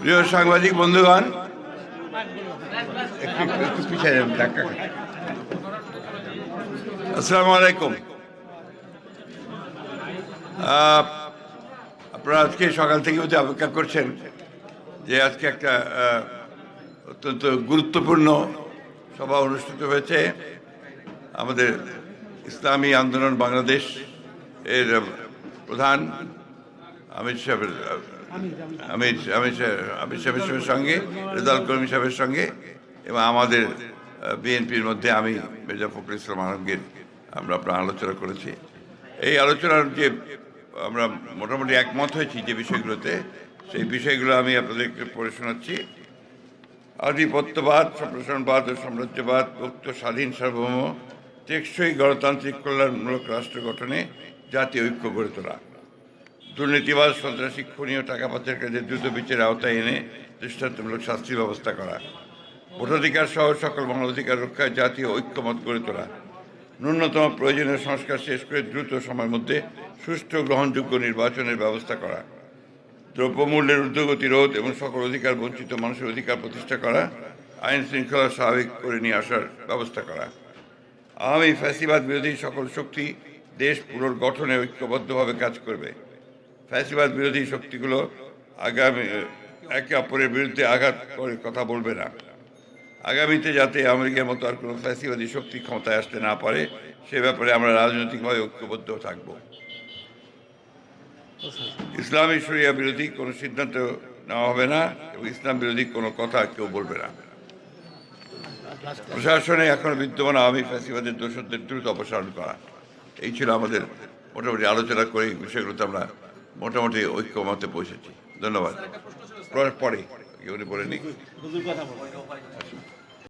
প্রিয় সাংবাদিক বন্ধুগণ। আসসালামু আলাইকুম। আপনারা আজকে সকাল থেকে বোধহয় অপেক্ষা করছেন যে আজকে একটা অত্যন্ত গুরুত্বপূর্ণ সভা অনুষ্ঠিত হয়েছে। আমাদের ইসলামী আন্দোলন বাংলাদেশ এর প্রধান আমির সাহেবের, আমির সাহেব, আমির সাহেবের সঙ্গে রেজাল কর্মী সাহেবের সঙ্গে এবং আমাদের বিএনপির মধ্যে আমি মির্জা ফখরুল ইসলাম আলমগীর, আমরা আপনার আলোচনা করেছি। এই আলোচনার যে আমরা মোটামুটি একমত হয়েছি যে বিষয়গুলোতে, সেই বিষয়গুলো আমি আপনাদেরকে পড়ে শোনাচ্ছি। আধিপত্যবাদ, সম্প্রসারণবাদ ও সাম্রাজ্যবাদ, মুক্ত, স্বাধীন, সার্বভৌম টেকসই গণতান্ত্রিক কল্যাণমূলক রাষ্ট্র গঠনে জাতীয় ঐক্য গড়ে তোলা। দুর্নীতিবাদ সন্ত্রাসী, খুনি ও টাকা পাচারকারীদের দ্রুত বিচারের আওতায় এনে দৃষ্টান্তমূলক শাস্তির ব্যবস্থা করা। ভোটাধিকার সহ সকল মানবাধিকার রক্ষায় জাতীয় ঐক্যমত গড়ে তোলা। ন্যূনতম প্রয়োজনীয় সংস্কার শেষ করে দ্রুত সময়ের মধ্যে সুষ্ঠু গ্রহণযোগ্য নির্বাচনের ব্যবস্থা করা। দ্রব্যমূল্যের ঊর্ধ্বগতি রোধ এবং সকল অধিকার বঞ্চিত মানুষের অধিকার প্রতিষ্ঠা করা আইন শৃঙ্খলা স্বাভাবিক করে নিয়ে আসার ব্যবস্থা করা। আওয়ামী ফ্যাসিবাদ বিরোধী সকল শক্তি দেশ পুনর্গঠনে ঐক্যবদ্ধভাবে কাজ করবে। ফ্যাসিবাদ বিরোধী শক্তিগুলো আগামী, একে অপরের বিরুদ্ধে আঘাত করে কথা বলবে না। আগামীতে যাতে আমেরিকার মতো আর কোনো ফ্যাসিবাদী শক্তি ক্ষমতায় আসতে না পারে, সে ব্যাপারে আমরা রাজনৈতিকভাবে ঐক্যবদ্ধ থাকব। ইসলামী শরিয়া বিরোধী কোনো সিদ্ধান্ত নেওয়া হবে না এবং ইসলাম বিরোধী কোনো কথা কেউ বলবে না। প্রশাসনে এখন বিদ্যমান আওয়ামী ফ্যাসিবাদের দোষদের দ্রুত অপসারণ করা। এই ছিল আমাদের মোটামুটি আলোচনা করে এই বিষয়গুলোতে আমরা মোটামুটি ঐক্যমতে পৌঁছেছি। ধন্যবাদ। পরে- উনি বলেন।